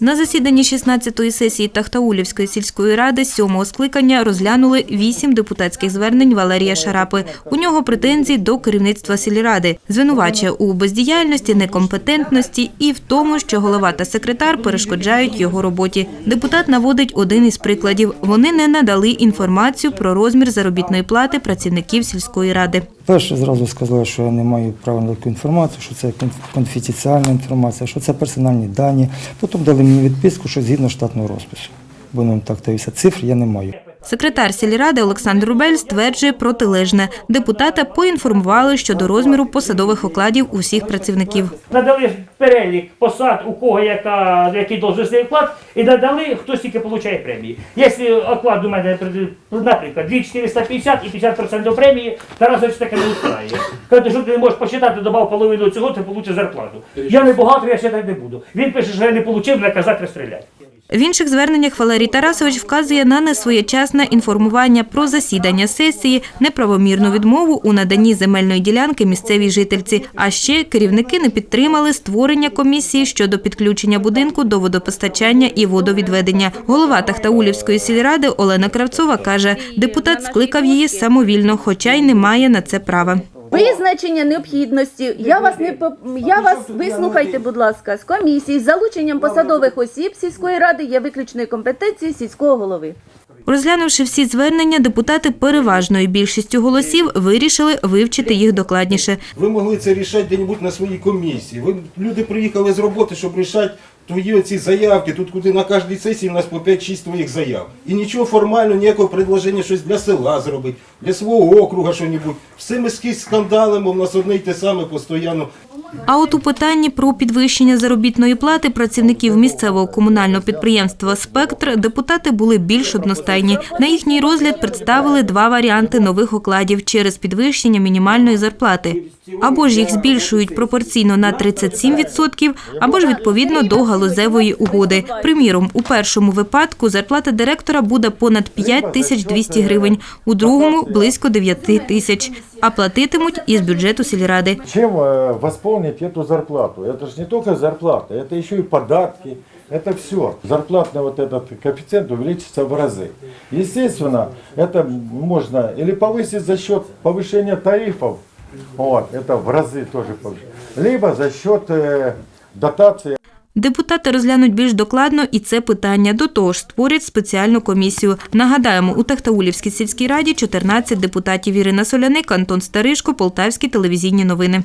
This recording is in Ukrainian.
На засіданні 16-ї сесії Тахтаулівської сільської ради сьомого скликання розглянули вісім депутатських звернень Валерія Шарапи. У нього претензії до керівництва сільради. Звинувачує у бездіяльності, некомпетентності і в тому, що голова та секретар перешкоджають його роботі. Депутат наводить один із прикладів. Вони не надали інформацію про розмір заробітної плати працівників сільської ради. Перше зразу сказали, що я не маю права на таку інформацію, що це конф- конфіденціальна інформація, що це персональні дані. Потім дали мені відписку, що згідно штатного розпису. Будемо так дивитися. Цифр я не маю. Секретар сільради Олександр Рубель стверджує протилежне. Депутата поінформували щодо розміру посадових окладів усіх працівників. Надали перелік посад, у кого яка, який должностний оклад, і надали, хто скільки отримує премії. Якщо оклад у мене, наприклад, 2450 і 50% премії, Тарасович таке не устраює. Каже, що ти не можеш посчитати, добав половину цього, ти получиш зарплату. Я не багатий, я считати не буду. Він пише, що я не отримав, наказати розстріляти. В інших зверненнях Валерій Тарасович вказує на несвоєчасне інформування про засідання сесії, неправомірну відмову у наданні земельної ділянки місцевій жительці. А ще керівники не підтримали створення комісії щодо підключення будинку до водопостачання і водовідведення. Голова Тахтаулівської сільради Олена Кравцова каже, депутат скликав її самовільно, хоча й не має на це права. Визначення необхідності. Я вас не поп- я вас вислухайте, будь ласка, з комісії з залученням посадових осіб сільської ради є виключної компетенції сільського голови. Розглянувши всі звернення, депутати переважною більшістю голосів вирішили вивчити їх докладніше. Ви могли це рішати де-небудь на своїй комісії. Ви люди приїхали з роботи, щоб рішати твої оці заявки. Тут куди на кожній сесії у нас по 5-6 твоїх заяв. І нічого формально, ніякого предложення щось для села зробити, для свого округа що-небудь. Все ми скрізь скандалимо, в нас одне й те саме постійно. А от у питанні про підвищення заробітної плати працівників місцевого комунального підприємства «Спектр» депутати були більш одностайні. На їхній розгляд представили два варіанти нових окладів через підвищення мінімальної зарплати. Або ж їх збільшують пропорційно на 37%, або ж відповідно до галузевої угоди. Приміром, у першому випадку зарплата директора буде понад 5 тисяч 200 гривень, у другому – близько 9 тисяч, а платитимуть із бюджету сільради. Чем э, восполнить эту зарплату? Это же не только зарплата, это еще и податки, это все. Зарплатный вот этот коэффициент увеличится в разы. Естественно, это можно или повысить за счет повышения тарифов, вот, это в разы тоже повышить, либо за счет э, дотации Депутати розглянуть більш докладно і це питання. До того ж, створять спеціальну комісію. Нагадаємо, у Тахтаулівській сільській раді 14 депутатів Ірина Соляник, Антон Старишко, Полтавські телевізійні новини.